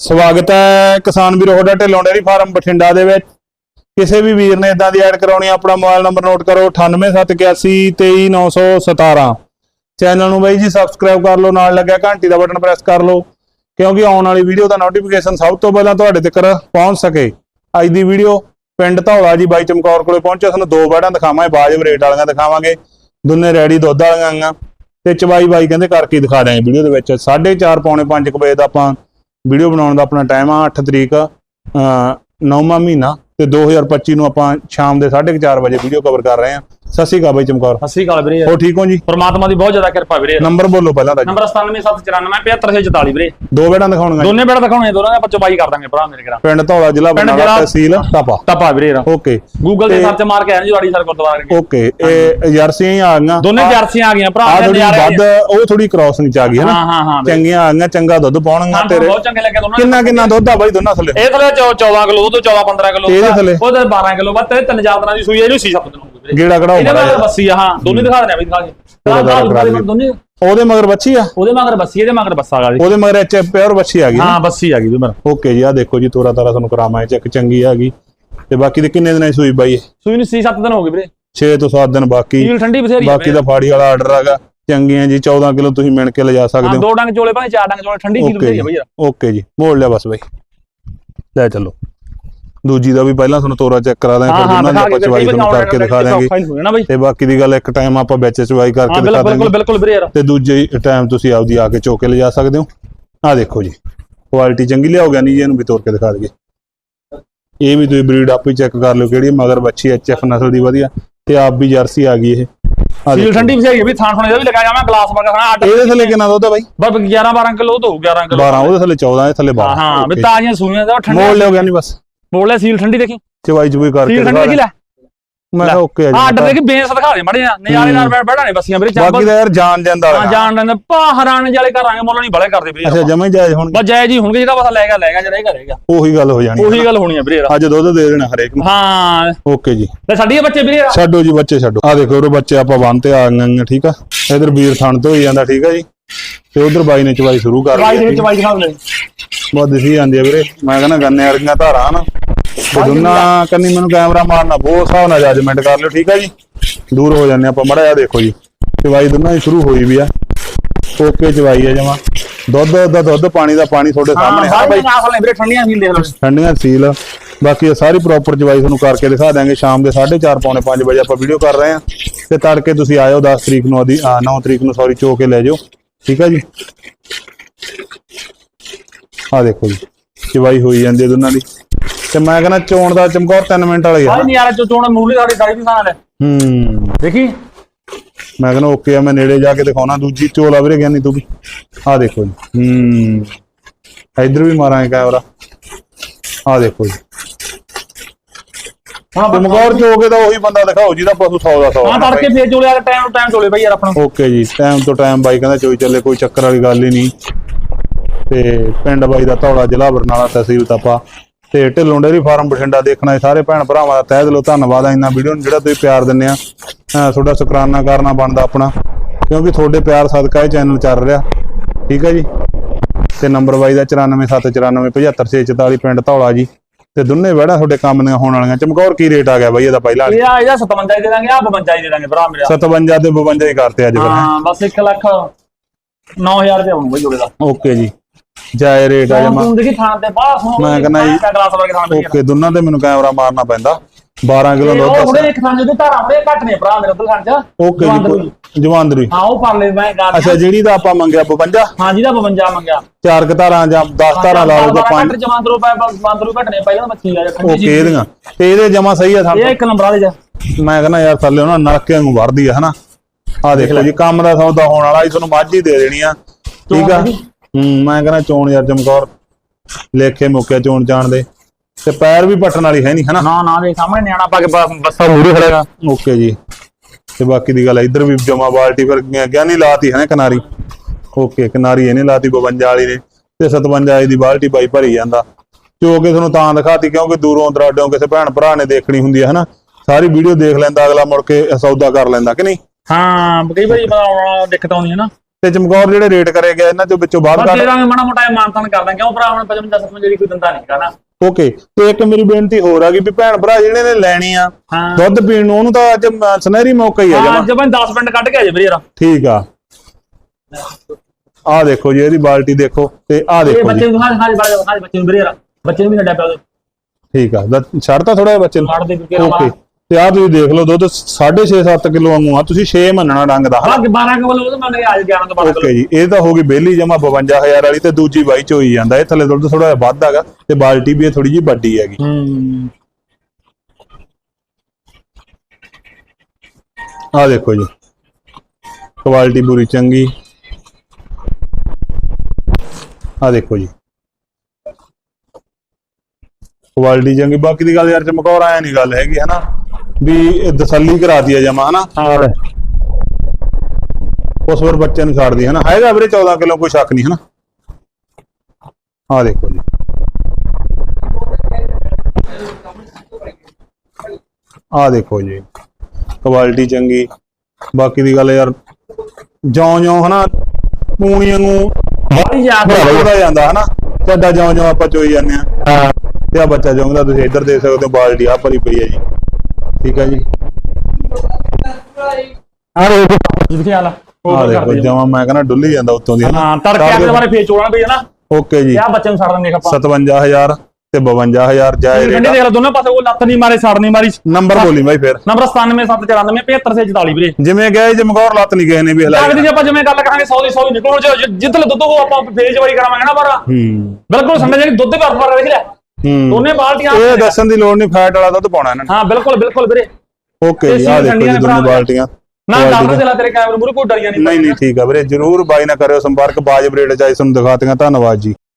ਸਵਾਗਤ ਹੈ ਕਿਸਾਨ ਵੀਰੋ, ਤੁਹਾਡਾ ਢਿੱਲੋਂ ਡੇਅਰੀ ਫਾਰਮ ਬਠਿੰਡਾ ਦੇ ਵਿੱਚ। ਕਿਸੇ ਵੀ ਵੀਰ ਨੇ ਇਦਾਂ ਦੀ ਐਡ ਕਰਾਉਣੀ ਆਪਣਾ ਮੋਬਾਈਲ ਨੰਬਰ ਨੋਟ ਕਰੋ 9871823917 ਚੈਨਲ ਨੂੰ ਬਾਈ ਜੀ ਸਬਸਕ੍ਰਾਈਬ ਕਰ ਲਓ, ਨਾਲ ਲੱਗਿਆ ਘੰਟੀ ਦਾ ਬਟਨ ਪ੍ਰੈਸ ਕਰ ਲਓ, ਕਿਉਂਕਿ ਆਉਣ ਵਾਲੀ ਵੀਡੀਓ ਦਾ ਨੋਟੀਫਿਕੇਸ਼ਨ ਸਭ ਤੋਂ ਪਹਿਲਾਂ ਤੁਹਾਡੇ ਤੱਕ ਪਹੁੰਚ ਸਕੇ। ਅੱਜ ਦੀ ਵੀਡੀਓ ਪਿੰਡ ਧੌਲਾ ਜੀ ਬਾਈ ਚਮਕੌਰ ਕੋਲੇ ਪਹੁੰਚਿਆ, ਤੁਹਾਨੂੰ ਦੋ ਬੈੜਾਂ ਦਿਖਾਵਾਂਗੇ ਬਾਜਬ ਰੇਟ ਵਾਲੀਆਂ ਦਿਖਾਵਾਂਗੇ, ਦੋਨੇ ਰੈਡੀ ਦੁੱਧ ਵਾਲੀਆਂ ਆਂਗਾ ਤੇ ਚਵਾਈ ਬਾਈ ਕਹਿੰਦੇ ਕਰਕੇ ਹੀ ਦਿਖਾ ਦਾਂਗੇ ਵੀਡੀਓ ਦੇ ਵਿੱਚ। 4:30 ਪੌਣੇ 5 ਵਜੇ ਦਾ ਆਪਾਂ ਵੀਡੀਓ ਬਣਾਉਣ ਦਾ ਆਪਣਾ ਟਾਈਮ ਆ 8 ਤਰੀਕ ਅ ਨੌਵਾਂ ਮਹੀਨਾ ਤੇ 2025 ਨੂੰ ਆਪਾਂ ਸ਼ਾਮ ਦੇ 4:30 ਵਜੇ ਵੀਡੀਓ ਕਵਰ ਕਰ ਰਹੇ ਹਾਂ। ਸਤਿ ਸ਼੍ਰੀ ਅਕਾਲ ਬਾਈ ਚਮਕੌਰ। ਸਤਿ ਸ਼੍ਰੀ ਅਕਾਲ ਵੀਰੇ। ਹੋ ਠੀਕ ਹੋ ਜੀ? ਪਰਮਾਤਮਾ ਦੀ ਬਹੁਤ ਜ਼ਿਆਦਾ ਕਿਰਪਾ ਵੀਰੇ। ਨੰਬਰ ਬੋਲੋ ਪਹਿਲਾਂ ਤਾਂ ਨੰਬਰ 9779575644 ਵੀਰੇ। ਦੋ ਬੈੜਾਂ ਦਿਖਾਉਣੀਆਂ ਜੀ। ਦੋਨੇ ਬੇੜਾ ਦਿਖਾਉਣੇ ਦੋਨਾਂ ਦਾ ਆਪਾਂ ਚਬਾਈ ਕਰ ਦਾਂਗੇ ਭਰਾ ਮੇਰੇ ਘਰਾਂ ਪਿੰਡ ਧੌਲਾ ਜ਼ਿਲ੍ਹਾ ਬਰਨਾਲਾ ਤਹਿਸੀਲ ਟਾਪਾ। ਟੱਪਾ ਵੀਰੇ ਓਕੇ। ਗੂਗਲ ਤੇ ਸਰਚ ਮਾਰ ਕੇ ਆਇਆ ਜੀ ਵਾੜੀ ਸਰ ਗੁਰਦੁਆਰਾ ਓਕੇ ਇਹ ਜਰਸੀਆਂ ਹੀ ਆ ਗਈਆਂ। ਦੋਨੇ ਜਰਸੀਆਂ ਆ ਗਈਆਂ ਭਰਾ ਆ ਥੋੜੀ ਵੱਧ ਉਹ ਥੋੜੀ ਕ੍ਰਾਸਿੰਗ ਚ ਆ ਗਈ ਹੈ ਨਾ। ਹਾਂ ਹਾਂ ਵੀਰੇ। ਚੰਗੀਆਂ ਆ ਗਈਆਂ ਚੰਗਾ ਦੁੱਧ ਪਾਉਣਗੀਆਂ ਤੇਰੇ। ਬਹੁਤ ਚੰਗੇ ਲੱਗੇ ਦੋਨਾਂ ਕਿੰਨਾ ਕਿੰਨਾ ਦੁੱਧ ਆ ਬਾਈ ਦੋਨਾਂ ਥੱਲੇ? ਇਹ ਥਲੇ 14 ਕਿਲੋ ਉਹ ਤੋਂ 14 15 ਕਿਲੋ? ਉਹਦੇ 12 ਕਿਲੋ ਬਾਅਦ ਤੇ ਤਿੰਨ ਚਾਰ ਦਿਨਾਂ ਦੀ ਸੂਈ ਇਹਨੂੰ ਸੀ ਸੱਤ ਦਿਨ। ਗੇੜਾ ਕਢਾਓ ਇਹਦੇ ਮਗਰ। ਬੱਸੀ ਆ ਹਾਂ ਦੋਨੇ ਦਿਖਾ ਦੇਣੇ ਆ ਵੀ ਦਿਖਾ ਕੇ। ਲਈਏ। ਦੋਨੇ ਉਹਦੇ ਮਗਰ ਬੱਚੀ ਆ? ਉਹਦੇ ਮਗਰ ਬੱਸੀ ਇਹਦੇ ਮਗਰ ਬੱਸਾ ਗਾ ਜੀ ਉਹਦੇ ਮਗਰ ਐਚ ਪਿਓਰ ਬੱਚੀ ਆ ਗਈ ਹਾਂ ਬੱਸੀ ਆ ਗਈ ਤੂੰ ਮੇਰਾ ਓਕੇ ਜੀ ਆ ਦੇਖੋ ਜੀ ਤੋਰਾ ਤਾਰਾ ਤੁਹਾਨੂੰ ਕਰਾਵਾਂ ਚੈੱਕ ਚੰਗੀ ਆ ਗਈ। ਤੇ ਬਾਕੀ ਦੇ ਕਿੰਨੇ ਦਿਨਾਂ ਦੀ ਸੂਈ ਬਾਈ ਸੂਈ ਨੂੰ ਸੀ ਸੱਤ ਦਿਨ ਹੋ ਗਏ ਵੀਰੇ। 6 ਤੋਂ 7 ਦਿਨ ਬਾਕੀ। ਠੰਡੀ ਬਥੇਰੀ ਆ ਬਾਕੀ ਦਾ ਫਾੜੀ ਵਾਲਾ ਆਰਡਰ ਹੈਗਾ। ਚੰਗੀਆਂ ਜੀ 14 ਕਿਲੋ ਤੁਸੀਂ ਮਿਣ ਕੇ ਲਿਜਾ ਸਕਦੇ ਹੋ ਦੋ ਡੰਗ ਚੋਲੇ ਭਾਵੇਂ ਚਾਰ ਡੰਗ ਚੋਲੇ ਠੰਡੀ ਓਕੇ ਬਥੇਰੀ ਜੀ ਆ ਬਈ ਓਕੇ ਜੀ ਮੋੜ ਲਿਆ ਬਸ ਬਾਈ। ਲੈ ਚੱਲੋ। ਦੂਜੀ ਦਾ ਵੀ ਪਹਿਲਾਂ ਤੁਹਾਨੂੰ ਤੋਰਾ ਚੈੱਕ ਕਰਾ ਦਾਂਗੇ ਹਾਂ ਫਿਰ ਹਾਂ ਦੋਨਾਂ ਦੀ ਆਪਾਂ ਚਵਾਈ ਤੁਹਾਨੂੰ ਕਰਕੇ ਦਿਖਾ ਦਾਂਗੇ ਤੇ ਬਾਕੀ ਦੀ ਗੱਲ ਇੱਕ ਟਾਈਮ ਆਪਾਂ ਵਿੱਚ ਚਵਾਈ ਕਰਕੇ ਹਾਂ ਦਿਖਾ ਬਿਲਕੁਲ ਦਾਂਗੇ। ਬਿਲਕੁਲ ਵੀਰੇ ਯਾਰ। ਤੇ ਦੂਜੇ ਟਾਈਮ ਤੁਸੀਂ ਆਪਦੀ ਆ ਕੇ ਚੋਕੇ ਲਿਜਾ ਸਕਦੇ ਹੋ। ਆ ਦੇਖੋ ਜੀ ਕੁਆਲਿਟੀ ਚੰਗੀ ਲਿਆਓਗਾ ਨਹੀਂ ਜੀ ਇਹਨੂੰ ਵੀ ਤੋੜ ਕੇ ਦਿਖਾ ਦਈਏ। ਇਹ ਵੀ ਤੁਸੀਂ ਬਰੀਡ ਆਪੇ ਚੈੱਕ ਕਰ ਲਿਓ ਕਿਹੜੀ ਮਗਰ ਬੱਚੀ ਐਚਐਫ ਨਸਲ ਦੀ ਵਧੀਆ ਤੇ ਆਪ ਵੀ ਜਰਸੀ ਆ ਗਈ ਇਹ। ਸੀਲ। ਠੰਡੀ ਬਥੇਰੀ ਆ ਵੀ ਥਾਂ ਥਾਣੇ ਦਾ ਵੀ ਲਗਾ ਜਾਵਾਂ ਗਲਾਸ ਵਗਾ ਖਾਣਾ ਅੱਡ ਇਹਦੇ ਥੱਲੇ ਕਿੰਨਾ ਦੁੱਧ ਆ ਬਾਈ? ਬਸ 11 12 ਕਿਲੋ ਤੋਂ 11 ਕਿਲੋ। 12 ਉਹਦੇ ਥੱਲੇ 14 ਇਹਦੇ ਥੱਲੇ 12 ਹਾਂ ਹਾਂ ਵੀ। ਤਾਜ਼ੀਆਂ ਸੂਈਆਂ ਦਾ ਮੋੜ ਠੰਡਾ ਲਿਆਓਗਾ ਨਹੀਂ ਬਸ। ਬੋਲਿਆ ਸੀਲ ਠੰਡੀ ਦੇਖੀ। ਚਵਾਈ ਚੁਈ ਕਰਕੇ ਸੀਲ ਠੰਡੀ ਦਿਖਾ। ਲੈ। ਮੈਂ ਕਿਹਾ ਓਕੇ ਆ ਆ ਅੱਡ ਜੀ ਦੇਖੀ ਬੇਸ ਦਿਖਾ ਦੇ ਮੜੇ ਨਿਆਲੇ ਨਾਲ ਬੈਠਾਣੇ ਬਸੀਆਂ ਵੀਰੇ ਬਾਕੀ ਦਾ ਯਾਰ ਜਾਣ ਜਾਂਦਾ ਹਾਂ ਜਾਣ ਲੈਂਦੇ ਪਾ ਹਰਾਣੇ ਵਾਲੇ ਕਰਾਂਗੇ ਮੁੱਲ ਨਹੀਂ ਬੜੇ ਕਰਦੇ ਵੀਰੇ ਅੱਛਾ ਜਮਾ ਹੀ ਜਾਇਜ਼ ਹੁਣ ਬਸ ਜੈ ਜੀ ਹੁਣ ਜਿਹੜਾ ਬਸ ਲੈ ਗਿਆ ਲੈ ਗਿਆ ਜਿਹੜਾ ਇਹ ਕਰੇਗਾ ਉਹੀ ਗੱਲ ਹੋ ਜਾਣੀ ਉਹੀ ਗੱਲ ਹੋਣੀ ਆ ਵੀਰੇ। ਅੱਜ ਦੁੱਧ ਦੇ ਦੇਣਾ ਹਰੇਕ ਨੂੰ। ਹਾਂ। ਓਕੇ ਜੀ। ਤੇ ਸਾਡੀ ਇਹ ਬੱਚੇ ਵੀਰੇ। ਛੱਡੋ ਜੀ ਬੱਚੇ ਛੱਡੋ। ਆ ਦੇਖੋ ਉਹ ਬੱਚੇ ਆਪਾਂ ਬੰਨ ਤੇ ਆ ਗਏ ਠੀਕ ਆ? ਇਧਰ ਵੀਰ ਥਣ ਤੋਂ ਹੀ ਜਾਂਦਾ ਠੀਕ ਆ ਜੀ? ਤੇ ਉਧਰ ਬਾਈ ਨੇ ਚਵਾਈ ਸ਼ੁਰੂ ਕਰ ਚਵਾਈ ਦੇ ਚਵਾਈ ਦਿਖਾ ਦੇ ਬਹੁਤ ਦਿਸੀ ਜਾਂਦੀ ਆ ਵੀਰੇ। ਮੈਂ ਕਹਿੰਦਾ ਗੰਨੇ ਵਰਗੀਆਂ ਧਾਰਾਂ ਨਾ। ਤੇ ਦੋਨਾਂ ਕੰਨੀ ਮੈਨੂੰ ਕੈਮਰਾ ਮਾਰਨਾ ਬਹੁਤ ਹਿਸਾਬ ਨਾਲ ਜੱਜਮੈਂਟ ਕਰ ਲਿਓ ਠੀਕ ਆ ਜੀ? ਦੂਰ ਹੋ ਜਾਂਦੇ ਆਪਾਂ ਮੜਾ ਜਾ ਦੇਖੋ ਜੀ। ਚਵਾਈ ਦੋਨਾਂ ਦੀ ਸ਼ੁਰੂ ਹੋਈ ਵੀ ਆ। ਓਕੇ ਚਵਾਈ ਆ ਜਮਾ। ਦੁੱਧ ਦਾ ਦੁੱਧ ਪਾਣੀ ਦਾ ਪਾਣੀ ਤੁਹਾਡੇ ਸਾਹਮਣੇ ਹਾਂ ਬਾਈ ਬਾਈ। ਆਸਲ ਨੇ ਵੀਰੇ ਠੰਡੀਆਂ ਫੀਲ ਦੇਖ ਲਓ ਠੰਡੀਆਂ ਸੀਲ। ਬਾਕੀ ਇਹ ਸਾਰੀ ਪ੍ਰੋਪਰ ਚਵਾਈ ਤੁਹਾਨੂੰ ਕਰਕੇ ਦਿਖਾ ਦਾਂਗੇ ਸ਼ਾਮ ਦੇ 4:30 ਪੌਣੇ 5 ਵਜੇ ਆਪਾਂ ਵੀਡੀਓ ਕਰ ਰਹੇ ਹਾਂ ਤੇ ਤੜਕੇ ਤੁਸੀਂ ਆਇਓ 10 ਤਰੀਕ ਨੂੰ ਆਦੀ 9 ਤਰੀਕ ਨੂੰ ਸੌਰੀ ਚੋ ਕੇ ਲੈ ਜਾਓ ਠੀਕ ਹੈ ਜੀ? ਆ ਦੇਖੋ ਜੀ ਚਵਾਈ ਹੋਈ ਜਾਂਦੀ ਹੈ ਦੋਨਾਂ ਦੀ। ਤੇ ਮੈਂ ਕਹਿੰਦਾ ਚੋਣ ਦਾ ਚਮਕੌਰ 3 ਮਿੰਟ ਵਾਲਾ ਹੀ ਆ। ਹਾਂ ਨਹੀਂ ਯਾਰ ਚੋਣ ਮੂਲੀ ਸਾਡੀ ਸਾਡੀ ਵੀ ਸਾਨ ਲੈ ਹੂੰ। ਦੇਖੀ? ਮੈਂ ਕਹਿੰਦਾ ਓਕੇ ਆ ਮੈਂ ਨੇੜੇ ਜਾ ਕੇ ਦਿਖਾਉਣਾ ਦੂਜੀ ਚੋਲਾ ਵੀਰੇ ਗਿਆਨੀ ਤੂੰ ਵੀ। ਆ ਦੇਖੋ ਜੀ ਹੂੰ। ਇਧਰ ਵੀ ਮਾਰਾਂਗੇ ਕੈਮਰਾ। ਆ ਦੇਖੋ ਜੀ। ਹੁਣ ਚਮਕੌਰ ਚੋਕੇ ਦਾ ਉਹੀ ਬੰਦਾ ਦਿਖਾਓ ਜਿਹਦਾ ਪਸ਼ੂ 100 ਦਾ 100 ਹਾਂ ਤੜਕੇ ਫੇਰ ਚੋਲੇ ਆ ਟਾਈਮ ਟਾਈਮ ਚੋਲੇ ਬਈ ਯਾਰ ਆਪਣਾ। ਓਕੇ ਜੀ ਟਾਈਮ ਤੋਂ ਟਾਈਮ ਬਾਈ ਕਹਿੰਦਾ ਚੋਈ ਚੱਲੇ ਕੋਈ ਚੱਕਰ ਵਾਲੀ ਗੱਲ ਹੀ ਨਹੀਂ। ਤੇ ਪਿੰਡ ਬਾਈ ਦਾ ਧੌਲਾ ਜ਼ਿਲ੍ਹਾ ਬਰਨਾਲਾ ਤਹਿਸੀਲ ਤਪਾ। ਤੇ ਢਿੱਲੋਂ ਡੇਰੀ ਫਾਰਮ ਬਠਿੰਡਾ ਦੇਖਣਾ ਇਹ ਸਾਰੇ ਭੈਣ ਭਰਾਵਾਂ ਦਾ ਤਹਿ ਦਿਲੋਂ ਧੰਨਵਾਦ ਆ ਇੰਨਾ ਵੀਡੀਓ ਨੂੰ ਜਿਹੜਾ ਤੁਸੀਂ ਪਿਆਰ ਦਿੰਦੇ ਆ। ਤੁਹਾਡਾ ਸ਼ੁਕਰਾਨਾ ਕਰਨਾ ਬਣਦਾ ਆਪਣਾ ਕਿਉਂਕਿ ਤੁਹਾਡੇ ਪਿਆਰ ਸਦਕਾ ਇਹ ਚੈਨਲ ਚੱਲ ਰਿਹਾ। ਠੀਕ ਹੈ ਜੀ? ਤੇ ਨੰਬਰ ਬਾਈ ਦਾ 9479475644 ਪਿੰਡ ਧੌਲਾ ਜੀ। ਤੇ ਦੋਨੇ ਵੜਾ ਤੁਹਾਡੇ ਕੰਮ ਦੀਆਂ ਹੋਣ ਵਾਲੀਆਂ। ਚਮਕੌਰ ਕੀ ਰੇਟ ਆ ਗਿਆ ਬਾਈ? ਇਹਦਾ ਪਹਿਲਾ ਇਹ ਆ ਇਹਦਾ 57 ਹੀ ਦੇ ਦਾਂਗੇ ਆ 52 ਹੀ ਦੇ ਦਾਂਗੇ ਭਰਾ ਮੇਰਾ। 57 ਤੇ 52 ਹੀ ਕਰਤੇ ਅੱਜ ਫਿਰ ਹੈਂ। ਬਸ 1 ਲੱਖ 9000 ਰੁਪਏ ਆਉਣਗੇ ਜੋੜੇ ਦਾ। ਓਕੇ ਜੀ। ਜਾਇ ਰੇਟ ਆ ਜਮਾ। ਤੂੰ ਦੇਖੀ ਥਾਂ ਤੇ ਬਾਹਰ ਮੈਂ ਕਹਿੰਦਾ ਜੀ- ਓਕੇ ਦੋਨਾਂ ਤੇ ਮੈਨੂੰ ਕੈਮਰਾ ਮਾਰਨਾ ਪੈਂਦਾ। 12 ਕਿਲੋ ਉਹ ਦੁੱਧ ਉਹਦੇ ਇੱਕ ਥਾਂ ਜਿਹਦੇ ਧਾਰਾਂ ਬੜੇ ਘੱਟ ਨੇ ਭਰਾ ਮੇਰੇ ਉਧਰ ਖਾਂ ਚ ਓਕੇ ਜੀ ਜਵਾਨਦਰੀ ਹਾਂ ਉਹ ਪਰ ਲੈ ਮੈਂ ਗੱਲ ਅੱਛਾ ਜਿਹੜੀ ਦਾ ਆਪਾਂ ਮੰਗਿਆ 52 ਹਾਂ ਜਿਹਦਾ 52 ਮੰਗਿਆ। ਚਾਰ ਕਤਾਰਾਂ ਜਾਂ 10 ਤਾਰਾਂ ਲਾ ਲਓ ਤਾਂ ਪੰਜ। ਜਮਾਂਦਰੂ ਪੈ ਜਮਾਂਦਰੂ ਘੱਟ ਨੇ ਪਹਿਲਾਂ ਮੱਛੀ ਆ ਠੰਡੀ ਓਕੇ ਜੀ। ਇਹਦੀਆਂ। ਤੇ ਇਹਦੇ ਜਮਾ ਸਹੀ ਆ ਇਹ ਸਾਨੂੰ ਇੱਕ ਨੰਬਰ ਵਾਲੇ ਚ ਮੈਂ ਕਹਿੰਦਾ ਯਾਰ ਥੱਲੇ ਉਹਨਾਂ ਨਲਕੇ ਵਾਂਗੂ ਵਰਦੀ ਆ ਹਨਾ? ਆ ਦੇਖੋ ਜੀ ਕੰਮ ਦਾ ਸੌਦਾ ਹੋਣ ਵਾਲਾ ਜੀ ਤੁਹਾਨੂੰ ਮੱਝ ਹੀ ਦੇ ਦੇਣੀ ਆ। ਠੀਕ ਆ? ਚੋਣ ਹੂੰ ਮੈਂ ਕਹਿੰਦਾ ਚੋਣ ਯਾਰ ਚਮਕੌਰ ਲੇਖੇ ਮੁੱਕਿਆ ਚੋਣ ਜਾਣ ਦੇ। ਤੇ ਪੈਰ ਵੀ ਪੱਟਣ ਵਾਲੀ ਹੈ ਨਹੀਂ ਹਨਾ ਨਾ? ਨਾ ਦੇ ਸਾਹਮਣੇ ਨਿਆਣਾ ਪਾ ਕੇ ਬੱਸਾ ਮੂਰੇ ਖੜੇਗਾ। ਓਕੇ ਜੀ। ਤੇ ਬਾਕੀ ਦੀ ਗੱਲ ਇੱਧਰ ਵੀ ਜਮਾ ਬਾਲਟੀ ਫਿਰ ਗਿਆ ਗਿਆ ਨਹੀਂ ਲਾਤੀ ਹੈ ਨਾ ਕਿਨਾਰੀ? ਓਕੇ ਕਿਨਾਰੀ ਇਹਨੇ ਲਾਤੀ 52 ਵਾਲੀ ਨੇ। ਤੇ 57 ਵਾਲੀ ਦੀ ਬਾਲਟੀ ਬਾਈ ਭਰੀ ਜਾਂਦਾ। ਜੋ ਕਿ ਤੁਹਾਨੂੰ ਤਾਂ ਦਿਖਾਤੀ ਕਿਉਂਕਿ ਦੂਰੋਂ ਦਰਾਡੋਂ ਕਿਸੇ ਭੈਣ ਭਰਾ ਨੇ ਦੇਖਣੀ ਹੁੰਦੀ ਹੈ ਹਨਾ ਸਾਰੀ ਵੀਡੀਓ ਦੇਖ ਲੈਂਦਾ ਅਗਲਾ ਮੁੜ ਕੇ ਸੌਦਾ ਕਰ ਲੈਂਦਾ ਕਿ ਨਹੀਂ? ਹਾਂ ਕਈ ਵਾਰੀ ਬਣਾਉਣ ਦਿੱਕਤ ਆਉਂਦੀ ਹੈ ਨਾ। ਤੇ ਚਮਕੌਰ ਜਿਹੜੇ ਰੇਟ ਕਰੇ ਗਿਆ ਇਹਨਾਂ ਚੋਂ ਵਿੱਚੋਂ ਬਾਹਰ ਬਸ ਕੱਢ ਤੇਰਾ ਮਾੜਾ ਮੋਟਾ ਮਾਨਤਨ ਕਰਦਾ ਕਿਉਂ ਭਰਾ ਹੁਣ 55 57 ਜਿਹੜੀ ਕੋਈ ਦਿੰਦਾ ਨਹੀਂ ਹੈਗਾ ਨਾ। ਓਕੇ ਤੇ ਇੱਕ ਮੇਰੀ ਬੇਨਤੀ ਹੋਰ ਆ ਗਈ ਵੀ ਭੈਣ ਭਰਾ ਜਿਹੜੇ ਨੇ ਲੈਣੀ ਆ ਹਾਂ। ਦੁੱਧ ਪੀਣ ਨੂੰ ਉਹਨੂੰ ਤਾਂ ਅੱਜ ਮ- ਸੁਨਹਿਰੀ ਮੌਕਾ ਹੀ ਆ ਹਾਂ ਜਮਾ। ਜਮਾਂ 10 ਮਿੰਟ ਕੱਢ ਕੇ ਆ ਜਾ ਵੀਰੇ ਯਾਰ ਠੀਕ ਆ। ਆ ਦੇਖੋ ਜੀ ਇਹਦੀ ਬਾਲਟੀ ਦੇਖੋ ਤੇ ਆ ਇਹ ਦੇਖੋ ਬੱਚੇ ਜੀ ਨੂੰ ਹਾਂ ਬੜਾ ਹਾਂ ਬੱਚੇ ਨੂੰ ਵੀਰੇ ਯਾਰ ਬੱਚੇ ਨੂੰ ਵੀ ਛੱਡਿਆ ਪਿਆ ਠੀਕ ਆ ਦ- ਛੱਡਤਾ ਥੋੜਾ ਜਿਹਾ ਬੱਚੇ ਨੂੰ। ਫੜ ਦੇ ਕਿਉਂਕਿ ਓਕੇ ਤੇ ਆ ਤੁਸੀਂ ਦੇਖ ਲਓ ਦੁੱਧ 6.5 7 ਕਿਲੋ ਵਾਂਗੂ ਆ। ਤੁਸੀਂ 6 ਮੰਨਣਾ ਡੰਗ ਦਾ। ਹਾਂ 12 ਕਵਲ ਉਹ ਮੰਨ ਕੇ ਅੱਜ 11 ਤੋਂ 12 ਓਕੇ ਜੀ ਇਹ ਤਾਂ ਹੋ ਗਈ ਬੇਲੀ ਜਮਾ 52000 ਵਾਲੀ ਤੇ ਦੂਜੀ ਬਾਈ ਚ ਹੋਈ ਜਾਂਦਾ। ਇਹ ਥੱਲੇ ਦੁੱਧ ਥੋੜਾ ਜਿਹਾ ਵੱਧ ਹੈਗਾ ਤੇ ਬਾਲਟੀ ਵੀ ਇਹ ਥੋੜੀ ਜਿਹੀ ਵੱਡੀ ਹੈਗੀ। ਹੂੰ ਆ ਦੇਖੋ ਜੀ ਕੁਆਲਿਟੀ ਪੂਰੀ ਚੰਗੀ। ਆ ਦੇਖੋ ਜੀ। ਕੁਆਲਿਟੀ ਚੰਗੀ ਬਾਕੀ ਦੀ ਗੱਲ ਯਾਰ ਚਮਕੌਰ ਆਇਆ ਨਹੀਂ ਗੱਲ ਹੈਗੀ ਹਨਾ? ਵੀ ਇਹ ਤਸੱਲੀ ਕਰਾਤੀ ਆ ਜਮਾ ਹਨਾ? ਹਾਂ ਉਸ ਵਾਰ ਬੱਚੇ ਨੂੰ ਛੱਡਦੀ ਹਨਾ? ਹੈਗਾ ਵੀਰੇ 14 ਕਿਲੋ ਕੋਈ ਸ਼ੱਕ ਨਹੀਂ ਹਨਾ? ਆ ਦੇਖੋ ਜੀ। ਆ ਦੇਖੋ ਜੀ। ਕੁਆਲਿਟੀ ਚੰਗੀ। ਬਾਕੀ ਦੀ ਗੱਲ ਯਾਰ ਜਿਉਂ ਜਿਉਂ ਹਨਾ ਪੂਣੀਆਂ ਨੂੰ ਬਾਹਲੀ ਜਾ ਕੇ ਵਧਦਾ ਜਾਂਦਾ ਹਨਾ? ਚੱਡਾ ਜਿਉਂ ਜਿਉਂ ਆਪਾਂ ਚੋਈ ਜਾਂਦੇ ਆ। ਹਾਂ। ਤੇ ਆ ਬੱਚਾ ਜਾਉਂਦਾ ਤੁਸੀਂ ਇੱਧਰ ਦੇਖ ਸਕਦੇ ਹੋ ਬਾਲਟੀ ਆ ਭਰੀ ਪਈ ਹੈ ਜੀ। ਠੀਕ ਹੈ ਜੀ। ਆ ਰੇ ਜਿੱਥੇ ਆਲਾ ਆ? ਦੇਖੋ ਜਮਾ ਮੈਂ ਕਹਿੰਦਾ ਡੁੱਲੀ ਜਾਂਦਾ ਉੱਤੋਂ ਦੀ ਹਾਂ ਤੜਕੇ ਆ ਕੇ ਬਾਰੇ ਫੇਰ ਚੋਣਾ ਪਈ ਨਾ। ਓਕੇ ਜੀ। ਆ ਬੱਚੇ ਨੂੰ ਛੱਡ ਦਿੰਦੇ ਆਪਾਂ। 57000 ਤੇ 52000 ਜਾਇ ਕੰਡੇ ਰੇਟ। ਦੇਖ ਲੈ ਦੋਨੋਂ ਪਾਸੇ ਉਹ ਲੱਤ ਨਹੀਂ ਮਾਰੇ ਸੜ ਨਹੀਂ ਮਾਰੀ। ਨੰਬਰ ਬੋਲੀ ਬਾਈ ਫਿਰ। ਨੰਬਰ 97794 7544 ਵੀਰੇ। ਜਿਵੇਂ ਗਿਆ ਜਮਗੌਰ ਲੱਤ ਨਹੀਂ ਕਿਸੇ ਨੇ ਵੀ ਲੱਗਦੀ ਹਲਾਈ ਜੇ ਆਪਾਂ ਜਿਵੇਂ ਗੱਲ ਕਰਾਂਗੇ 100 ਦੀ 100 ਹੀ ਨਿਕਲਣ ਚ ਜਿੱਥੇ ਦੁੱਧ ਉਹ ਆਪਾਂ ਫੇਜ ਵਾਰੀ ਕਰਾਵਾਂਗੇ ਨਾ ਪਰ। ਹੂੰ। ਬਿਲਕੁਲ ਸੰਡੇ ਜਿਹੜੀ ਦੁੱਧ ਘਰ ਪਰ ਦੇਖ ਲੈ। ਹੂੰ ਦੋਨੇ ਬਾਲਟੀਆਂ ਇਹ ਦੱਸਣ ਦੀ ਲੋੜ ਨਹੀਂ ਫੈਟ ਵਾਲਾ ਦੁੱਧ ਪਾਉਣਾ ਇਹਨਾਂ ਹਾਂ ਬਿਲਕੁਲ ਬਿਲਕੁਲ ਵੀਰੇ। ਨੇ ਓਕੇ ਜੀ ਆ ਦੇਖੋ ਜੀ ਨੇ ਦੋਨੋਂ ਬਾਲਟੀਆਂ। ਨਾ ਡਰਦਾ ਦਾ। ਚਲਾ ਤੇਰੇ ਕੈਮਰੇ ਮੂਰੇ ਕੋਈ ਡਰੀਆਂ ਨਹੀਂ ਨਹੀਂ ਨਹੀਂ ਠੀਕ ਆ ਵੀਰੇ ਜਰੂਰ ਬਾਈ ਨਾ ਕਰਿਓ ਸੰਪਰਕ ਬਾਜ ਬਰੇਡ ਚਾਹੇ ਤੁਹਾਨੂੰ ਦਿਖਾਤੀਆਂ ਧੰਨਵਾਦ ਜੀ।